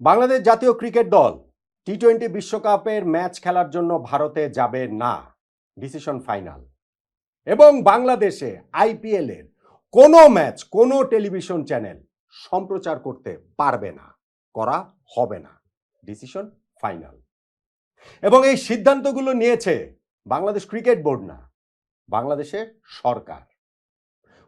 বাংলাদেশ জাতীয় ক্রিকেট দল T twenty বিশ্বকাপের ম্যাচ খেলার জন্য ভারতে যাবে না। Decision final. এবং বাংলাদেশে আইপিএল এর কোনো ম্যাচ, কোনো টেলিভিশন চ্যানেল সম্প্রচার করতে পারবে না, করা হবে না। Decision final. এবং এই সিদ্ধান্তগুলো নিয়েছে বাংলাদেশ ক্রিকেট বোর্ড না, বাংলাদেশের সরকার।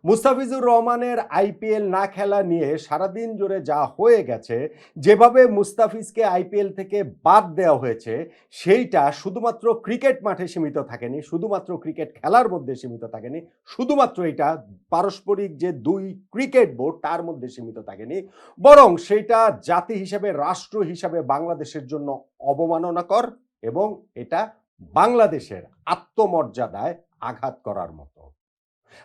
মুস্তাফিজুর রহমানের আইপিএল না খেলা নিয়ে সারাদিন জুড়ে যা হয়ে গেছে, যেভাবে মুস্তাফিজকে আইপিএল থেকে বাদ দেওয়া হয়েছে, সেইটা শুধুমাত্র ক্রিকেট মাঠে সীমিত থাকেনি, শুধুমাত্র ক্রিকেট খেলার মধ্যে সীমিত থাকেনি, শুধুমাত্র এটা পারস্পরিক যে দুই ক্রিকেট বোর্ড, তার মধ্যে সীমিত থাকেনি, বরং সেইটা জাতি হিসাবে, রাষ্ট্র হিসাবে বাংলাদেশের জন্য অবমাননাকর এবং এটা বাংলাদেশের আত্মমর্যাদায় আঘাত করার মতো।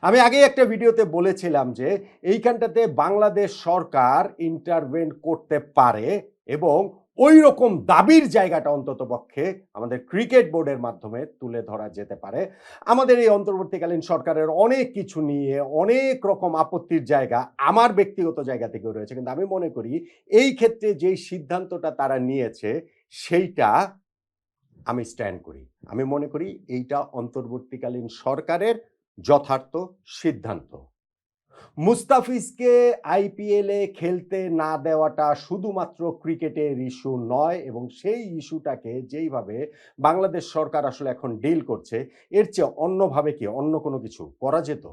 আমি আগে একটা ভিডিওতে বলেছিলাম যে এইখানটাতে বাংলাদেশ সরকার ইন্টারভেন করতে পারে এবং ওই রকম দাবির জায়গাটা অন্তত পক্ষে আমাদের ক্রিকেট বোর্ডের মাধ্যমে তুলে ধরা যেতে পারে। আমাদের এই অন্তর্বর্তীকালীন সরকারের অনেক কিছু নিয়ে অনেক রকম আপত্তির জায়গা আমার ব্যক্তিগত জায়গা থেকেও রয়েছে। কিন্তু আমি মনে করি এই ক্ষেত্রে যেই সিদ্ধান্তটা তারা নিয়েছে সেইটা আমি স্ট্যান্ড করি। আমি মনে করি এইটা অন্তর্বর্তীকালীন সরকারের যথার্থ সিদ্ধান্ত। মুস্তাফিজকে আইপিএলে খেলতে না দেওয়াটা শুধুমাত্র ক্রিকেটের ইস্যু নয় এবং সেই ইস্যুটাকে যেইভাবে বাংলাদেশ সরকার আসলে এখন ডিল করছে, এর চেয়ে অন্যভাবে কি অন্য কোনো কিছু করা যেত?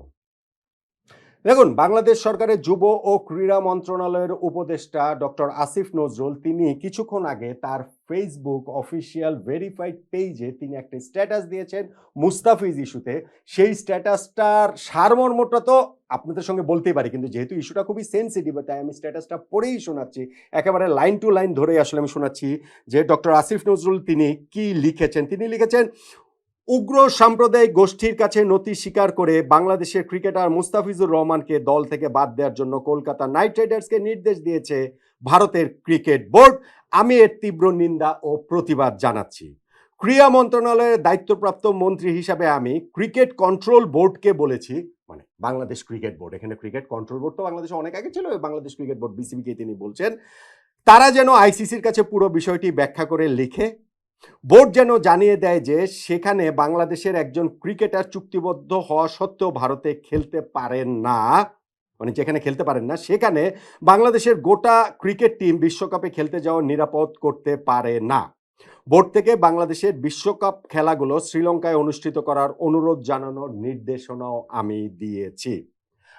দেখুন, বাংলাদেশ সরকারের যুব ও ক্রীড়া মন্ত্রণালয়ের উপদেষ্টা ডক্টর আসিফ নজরুল, তিনি কিছুক্ষণ আগে তার ফেসবুক অফিসিয়াল ভেরিফাইড পেজে তিনি একটা স্ট্যাটাস দিয়েছেন মুস্তাফিজ ইস্যুতে। সেই স্ট্যাটাসটার সারমর্মটা তো আপনাদের সঙ্গে বলতেই পারি, কিন্তু যেহেতু ইস্যুটা খুবই সেন্সিটিভ তাই আমি স্ট্যাটাসটা পড়েই শোনাচ্ছি। একেবারে লাইন টু লাইন ধরেই আসলে আমি শোনাচ্ছি যে ডক্টর আসিফ নজরুল তিনি কি লিখেছেন? তিনি লিখেছেন উগ্র সাম্প্রদায়িক গোষ্ঠীর কাছে নথি স্বীকার করে বাংলাদেশের ক্রিকেটার মুস্তাফিজুর রহমানকে দল থেকে বাদ দেওয়ার জন্য কলকাতা নাইট রাইডার্সকে নির্দেশ দিয়েছে ভারতের ক্রিকেট বোর্ড। আমি এর তীব্র নিন্দা ও প্রতিবাদ জানাচ্ছি। ক্রীড়া মন্ত্রণালয়ের দায়িত্বপ্রাপ্ত মন্ত্রী হিসাবে আমি ক্রিকেট কন্ট্রোল বোর্ডকে বলেছি মানে বাংলাদেশ ক্রিকেট বোর্ড। এখানে ক্রিকেট কন্ট্রোল বোর্ড তো বাংলাদেশে অনেক আগে ছিল, বাংলাদেশ ক্রিকেট বোর্ড বিসিবিকে তিনি বলছেন। তারা যেন আইসিসির কাছে পুরো বিষয়টি ব্যাখ্যা করে লিখে বোর্ড যেন জানিয়ে দেয় যে সেখানে বাংলাদেশের একজন ক্রিকেটার চুক্তিবদ্ধ হওয়া সত্ত্বেও ভারতে খেলতে পারেন না মানে যেখানে খেলতে পারেন না, সেখানে বাংলাদেশের গোটা ক্রিকেট টিম বিশ্বকাপে খেলতে যাওয়া নিরাপদ করতে পারে না। বোর্ড থেকে বাংলাদেশের বিশ্বকাপ খেলাগুলো শ্রীলঙ্কায় অনুষ্ঠিত করার অনুরোধ জানানোর নির্দেশনাও আমি দিয়েছি।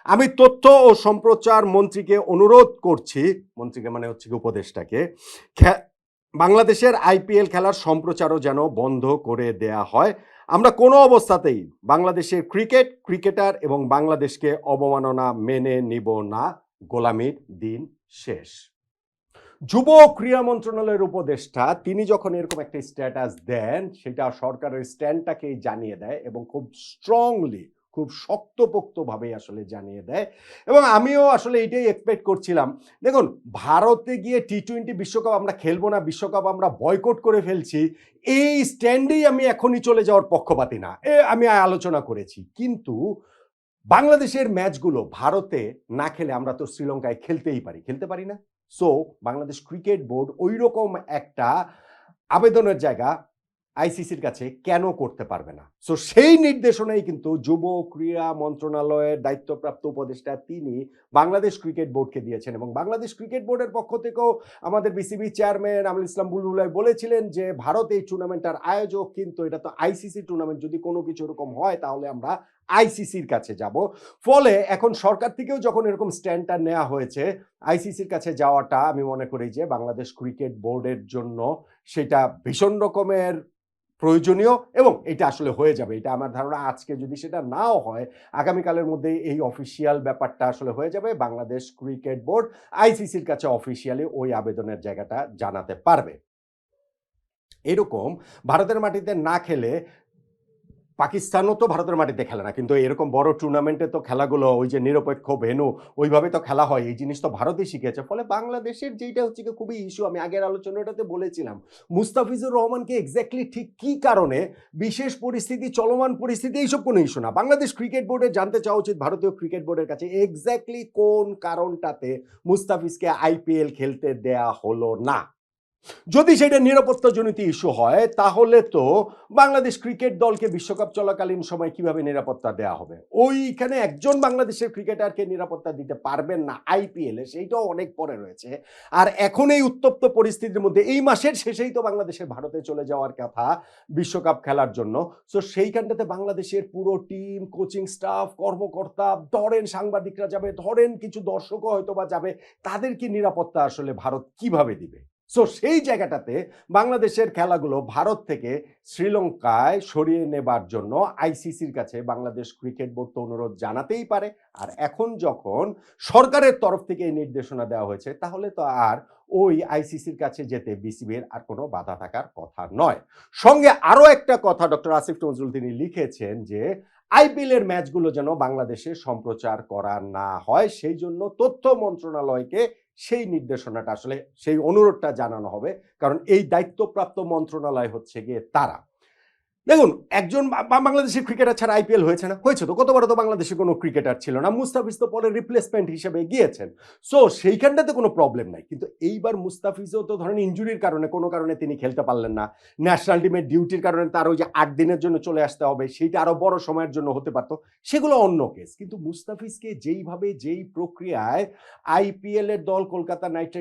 আমি তথ্য ও সম্প্রচার মন্ত্রীকে অনুরোধ করছি, মন্ত্রীকে মানে হচ্ছে উপদেষ্টাকে বাংলাদেশের আইপিএল খেলার সম্প্রচারও যেন বন্ধ করে দেয়া হয়। আমরা কোনো অবস্থাতেই বাংলাদেশের ক্রিকেট, ক্রিকেটার এবং বাংলাদেশকে অবমাননা মেনে নিব না। গোলামির দিন শেষ। যুব ক্রীড়া মন্ত্রণালয়ের উপদেষ্টা, তিনি যখন এরকম একটা স্ট্যাটাস দেন, সেটা সরকারের স্ট্যান্ডটাকেই জানিয়ে দেয় এবং খুব স্ট্রংলি খুব শক্তপোক্তভাবে আসলে জানিয়ে দেয়। এবং আমিও আসলে এটাই এক্সপেক্ট করছিলাম। দেখুন, ভারতে গিয়ে টি টোয়েন্টি বিশ্বকাপ আমরা খেলব না, বিশ্বকাপ আমরা বয়কট করে ফেলছি, এই স্ট্যান্ডেই আমি এখনই চলে যাওয়ার পক্ষপাতি না। এ আমি আলোচনা করেছি। কিন্তু বাংলাদেশের ম্যাচগুলো ভারতে না খেলে আমরা তো শ্রীলঙ্কায় খেলতেই পারি। খেলতে পারি না? সো বাংলাদেশ ক্রিকেট বোর্ড ওই রকম একটা আবেদনের জায়গা আইসিসির কাছে কেন করতে পারবে না? সো সেই নির্দেশনাই কিন্তু যুব ক্রীড়া মন্ত্রণালয়ের দায়িত্বপ্রাপ্ত উপদেষ্টা তিনি বাংলাদেশ ক্রিকেট বোর্ডকে দিয়েছেন এবং বাংলাদেশ ক্রিকেট বোর্ডের পক্ষ থেকেও আমাদের বিসিবি চেয়ারম্যান আমুল ইসলাম বুলবুলাই বলেছিলেন যে, ভারত এই টুর্নামেন্টের আয়োজক, কিন্তু এটা তো আইসিসি টুর্নামেন্ট। যদি কোনো কিছু এরকম হয়, তাহলে আমরা আইসিসির কাছে যাব। ফলে এখন সরকার থেকেও যখন এরকম স্ট্যান্ডটা নেওয়া হয়েছে, আইসিসির কাছে যাওয়াটা আমি মনে করি যে, বাংলাদেশ ক্রিকেট বোর্ডের জন্য সেটা ভীষণ রকমের প্রয়োজনীয় এবং এটা আসলে হয়ে যাবে। এটা আমার ধারণা আজকে যদি সেটা নাও হয়, আগামীকালের মধ্যে এই অফিসিয়াল ব্যাপারটা আসলে হয়ে যাবে। বাংলাদেশ ক্রিকেট বোর্ড আইসিসির কাছে অফিসিয়ালি ওই আবেদনের জায়গাটা জানাতে পারবে। এরকম ভারতের মাটিতে না খেলে পাকিস্তানও তো ভারতের মাটিতে খেলে না, কিন্তু এরকম বড় টুর্নামেন্টে তো খেলাগুলো, ওই যে নিরপেক্ষ ভেনু, ওইভাবে তো খেলা হয়। এই জিনিস তো ভারতই শিখেছে ফলে বাংলাদেশের যেটা হচ্ছে খুবই ইস্যু আমি আগের আলোচনাটাতে বলেছিলাম, মুস্তাফিজুর রহমানকে এক্স্যাক্টলি ঠিক কি কারণে বিশেষ পরিস্থিতি, চলমান পরিস্থিতি, এইসব কোনো ইস্যু না। বাংলাদেশ ক্রিকেট বোর্ডে জানতে চাওয়া উচিত ভারতীয় ক্রিকেট বোর্ডের কাছে এক্স্যাক্টলি কোন কারণটাতে মুস্তাফিজকে আইপিএল খেলতে দেয়া হলো না। যদি সেটা নিরাপত্তাজনিত ইস্যু হয়, তাহলে তো বাংলাদেশ ক্রিকেট দলকে বিশ্বকাপ চলাকালীন সময় কীভাবে নিরাপত্তা দেওয়া হবে? ওইখানে একজন বাংলাদেশের ক্রিকেটারকে নিরাপত্তা দিতে পারবেন না আইপিএল সেইটাও অনেক পরে রয়েছে। আর এখন এই উত্তপ্ত পরিস্থিতির মধ্যে এই মাসের শেষেই তো বাংলাদেশের ভারতে চলে যাওয়ার কথা বিশ্বকাপ খেলার জন্য। সো সেইখানটাতে বাংলাদেশের পুরো টিম কোচিং স্টাফ কর্মকর্তা, ধরেন সাংবাদিকরা যাবে, ধরেন কিছু দর্শকও হয়তো বা যাবে, তাদের কি নিরাপত্তা আসলে ভারত কীভাবে দিবে? সো সেই জায়গাটাতে বাংলাদেশের খেলাগুলো ভারত থেকে শ্রীলঙ্কায় সরিয়ে নেবার জন্য আইসিসির কাছে বাংলাদেশ ক্রিকেট বোর্ড তো অনুরোধ জানাতেই পারে। আর এখন যখন সরকারের তরফ থেকে এই নির্দেশনা দেওয়া হয়েছে, তাহলে তো আর ওই আইসিসির কাছে যেতে বিসিবির আর কোনো বাধা থাকার কথা নয়। সঙ্গে আরও একটা কথা ডক্টর আসিফ নজরুল তিনি লিখেছেন যে, আইপিএল এর ম্যাচগুলো যেন বাংলাদেশে সম্প্রচার করা না হয়, সেই জন্য তথ্য মন্ত্রণালয়কে সেই নির্দেশনাটা আসলে সেই অনুরোধটা জানানো হবে। কারণ এই দায়িত্বপ্রাপ্ত মন্ত্রণালয় হচ্ছে গিয়ে তারা। দেখুন, একজন বাংলাদেশের ক্রিকেটার ছাড়া আইপিএল হয়েছে না। হয়েছে তো, কতবার তো বাংলাদেশে কোনো ক্রিকেটার ছিল না। মুস্তাফিজ তো পরে রিপ্লেসমেন্ট হিসেবে গিয়েছেন। সো সেইখানটাতে কোনো প্রবলেম নাই। কিন্তু এইবার মুস্তাফিজও তো ধরেন ইঞ্জুরির কারণে, কোনো কারণে তিনি খেলতে পারলেন না। ন্যাশনাল টিমের ডিউটির কারণে তার ওই যে আট দিনের জন্য চলে আসতে হবে, সেইটা আরও বড় সময়ের জন্য হতে পারতো। সেগুলো অন্য কেস কিন্তু মুস্তাফিজকে যেইভাবে, যেই প্রক্রিয়ায় আইপিএলের দল, কলকাতা নাইট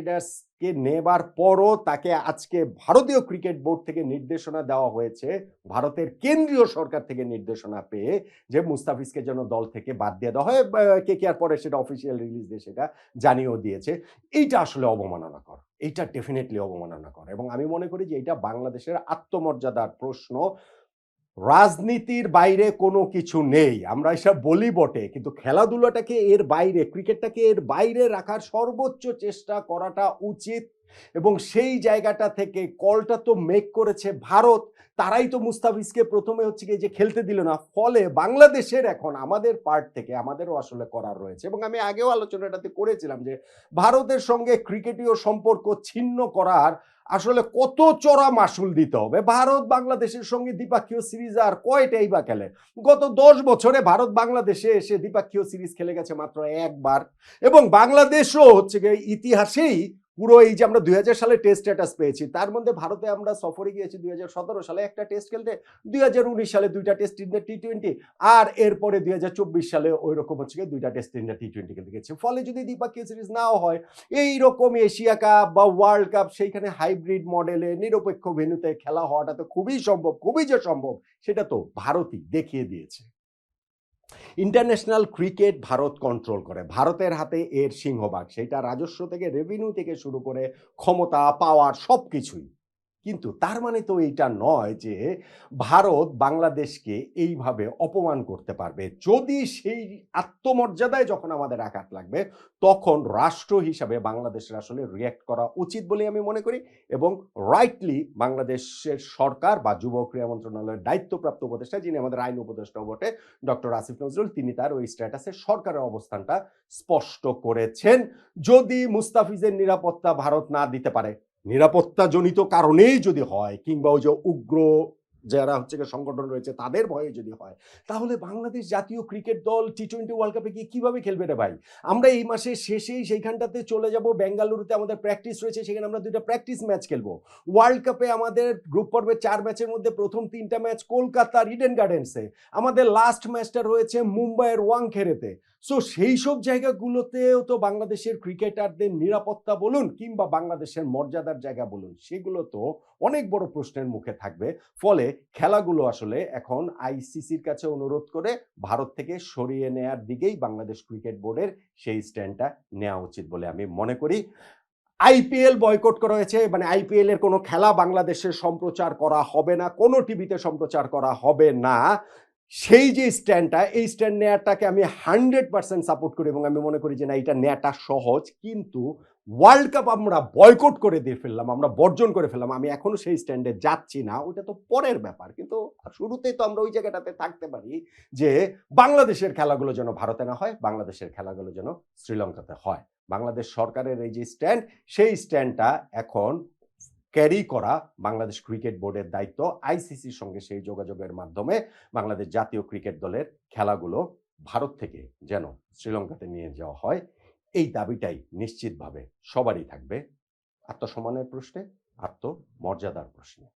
রাইডার্সকে নেবার পরও তাকে আজকে ভারতীয় ক্রিকেট বোর্ড থেকে নির্দেশনা দেওয়া হয়েছে। ভারতের কেন্দ্রীয় সরকার থেকে নির্দেশনা পেয়ে যে মুস্তাফিজকে যেন দল থেকে বাদ দিয়ে দেওয়া হয় কে কে আর পরে সেটা অফিসিয়াল রিলিজ দিয়ে সেটা জানিয়েও দিয়েছে। এইটা আসলে অবমাননাকর। এইটা ডেফিনেটলি অবমাননাকর। এবং আমি মনে করি যে এটা বাংলাদেশের আত্মমর্যাদার প্রশ্ন। রাজনীতির বাইরে কোনো কিছু নেই। আমরা এসব বলি বটে, কিন্তু খেলাধুলাটাকে এর বাইরে, ক্রিকেটটাকে এর বাইরে রাখার সর্বোচ্চ চেষ্টা করাটা উচিত। এবং সেই জায়গাটা থেকে কলটা তো মেক করেছে ভারত, তারাই তো মুস্তাফিজকে প্রথমে হচ্ছে কি যে খেলতে দিল না, ফলে বাংলাদেশের এখন আমাদের পার্ট থেকে, আমাদেরও আসলে করার রয়েছে। এবং আমি আগেও আলোচনাটাতে করেছিলাম যে, ভারতের সঙ্গে ক্রিকেটীয় সম্পর্ক ছিন্ন করার আসলে কত চড়া মাসুল দিতে হবে? ভারত বাংলাদেশের সঙ্গে দ্বিপাক্ষীয় সিরিজ আর কয়টাই বা খেলে? গত দশ বছরে ভারত বাংলাদেশে এসে দ্বিপাক্ষীয় সিরিজ খেলে গেছে মাত্র একবার। এবং বাংলাদেশও হচ্ছে ইতিহাসেই পুরো এই যে আমরা দুই হাজার সালে টেস্ট স্ট্যাটাস পেয়েছি, তার মধ্যে ভারতে আমরা সফরে গিয়েছি দুই হাজার সতেরো সালে একটা টেস্ট খেলতে দুই হাজার উনিশ সালে দুইটা টেস্ট টি টোয়েন্টি আর এরপরে দুই হাজার চব্বিশ সালে ওই রকম হচ্ছে গিয়ে দুইটা টেস্ট টি টোয়েন্টি খেলতে গেছে ফলে যদি দ্বিপাক্ষীয় সিরিজ নাও হয় এই রকম এশিয়া কাপ বা ওয়ার্ল্ড কাপ সেইখানে হাইব্রিড মডেলে নিরপেক্ষ ভেন্যুতে খেলা হওয়াটা তো খুবই সম্ভব, খুবই যে সম্ভব, সেটা তো ভারতই দেখিয়ে দিয়েছে। ইন্টারন্যাশনাল ক্রিকেট ভারত কন্ট্রোল করে ভারতের হাতে এর সিংহভাগ সেটা রাজস্ব থেকে রেভিনিউ থেকে শুরু করে ক্ষমতা পাওয়ার সব কিছুই কিন্তু তার মানে তো এইটা নয় যে ভারত বাংলাদেশকে এইভাবে অপমান করতে পারবে। যদি সেই আত্মমর্যাদায় যখন আমাদের আঘাত লাগবে, তখন রাষ্ট্র হিসাবে বাংলাদেশের আসলে রিয়্যাক্ট করা উচিত বলে আমি মনে করি এবং রাইটলি বাংলাদেশের সরকার বা যুব ক্রীড়া মন্ত্রণালয়ের দায়িত্বপ্রাপ্ত উপদেষ্টা যিনি আমাদের আইন উপদেষ্টা বটে, ডক্টর আসিফ নজরুল, তিনি তার ওই স্ট্যাটাসে সরকারের অবস্থানটা স্পষ্ট করেছেন। যদি মুস্তাফিজের নিরাপত্তা ভারত না দিতে পারে নিরাপত্তাজনিত কারণেই যদি হয় কিংবা ওই যে উগ্র যারা হচ্ছে সংগঠন রয়েছে, তাদের ভয়ে যদি হয়, তাহলে বাংলাদেশ জাতীয় ক্রিকেট দল টি টোয়েন্টি ওয়ার্ল্ড কাপে গিয়ে কীভাবে খেলবে রে ভাই? আমরা এই মাসের শেষেই সেইখানটাতে চলে যাব, বেঙ্গালুরুতে আমাদের প্র্যাকটিস রয়েছে, সেখানে আমরা দুইটা প্র্যাকটিস ম্যাচ খেলব। ওয়ার্ল্ড কাপে আমাদের গ্রুপ পর্বের চার ম্যাচের মধ্যে প্রথম তিনটা ম্যাচ কলকাতার ইডেন গার্ডেন্সে আমাদের লাস্ট ম্যাচটা রয়েছে মুম্বাইয়ের ওয়াংখেড়েতে। সো সেই সব জায়গাগুলোতেও তো বাংলাদেশের ক্রিকেটারদের নিরাপত্তা বলুন কিংবা বাংলাদেশের মর্যাদার জায়গা বলুন, সেগুলো তো অনেক বড় প্রশ্নের মুখে থাকবে। ফলে খেলাগুলো আসলে এখন আইসিসির কাছে অনুরোধ করে ভারত থেকে সরিয়ে নেয়ার দিকেই বাংলাদেশ ক্রিকেট বোর্ডের সেই স্ট্যান্ডটা নেওয়া উচিত বলে আমি মনে করি। আইপিএল বয়কট করা হয়েছে মানে আইপিএল এর কোনো খেলা বাংলাদেশে সম্প্রচার করা হবে না, কোনো টিভিতে সম্প্রচার করা হবে না। সেই যে স্ট্যান্ডটা, এই স্ট্যান্ড নেওয়াটাকে আমি হান্ড্রেড পার্সেন্ট সাপোর্ট করি এবং আমি মনে করি যে না, এটা নেওয়াটা সহজ। কিন্তু ওয়ার্ল্ড কাপ আমরা বয়কট করে দিয়ে ফেললাম, আমরা বর্জন করে ফেললাম, আমি এখনও সেই স্ট্যান্ডে যাচ্ছি না, ওইটা তো পরের ব্যাপার। কিন্তু শুরুতেই তো আমরা ওই জায়গাটাতে থাকতে পারি যে বাংলাদেশের খেলাগুলো যেন ভারতে না হয়, বাংলাদেশের খেলাগুলো যেন শ্রীলঙ্কাতে হয়। বাংলাদেশ সরকারের এই যে স্ট্যান্ড সেই স্ট্যান্ডটা এখন ক্যারি করা বাংলাদেশ ক্রিকেট বোর্ডের দায়িত্ব আইসিসির সঙ্গে সেই যোগাযোগের মাধ্যমে বাংলাদেশ জাতীয় ক্রিকেট দলের খেলাগুলো ভারত থেকে যেন শ্রীলঙ্কাতে নিয়ে যাওয়া হয়। এই দাবিটাই নিশ্চিতভাবে সবারই থাকবে। আত্মসম্মানের প্রশ্নে আত্মমর্যাদার প্রশ্নে।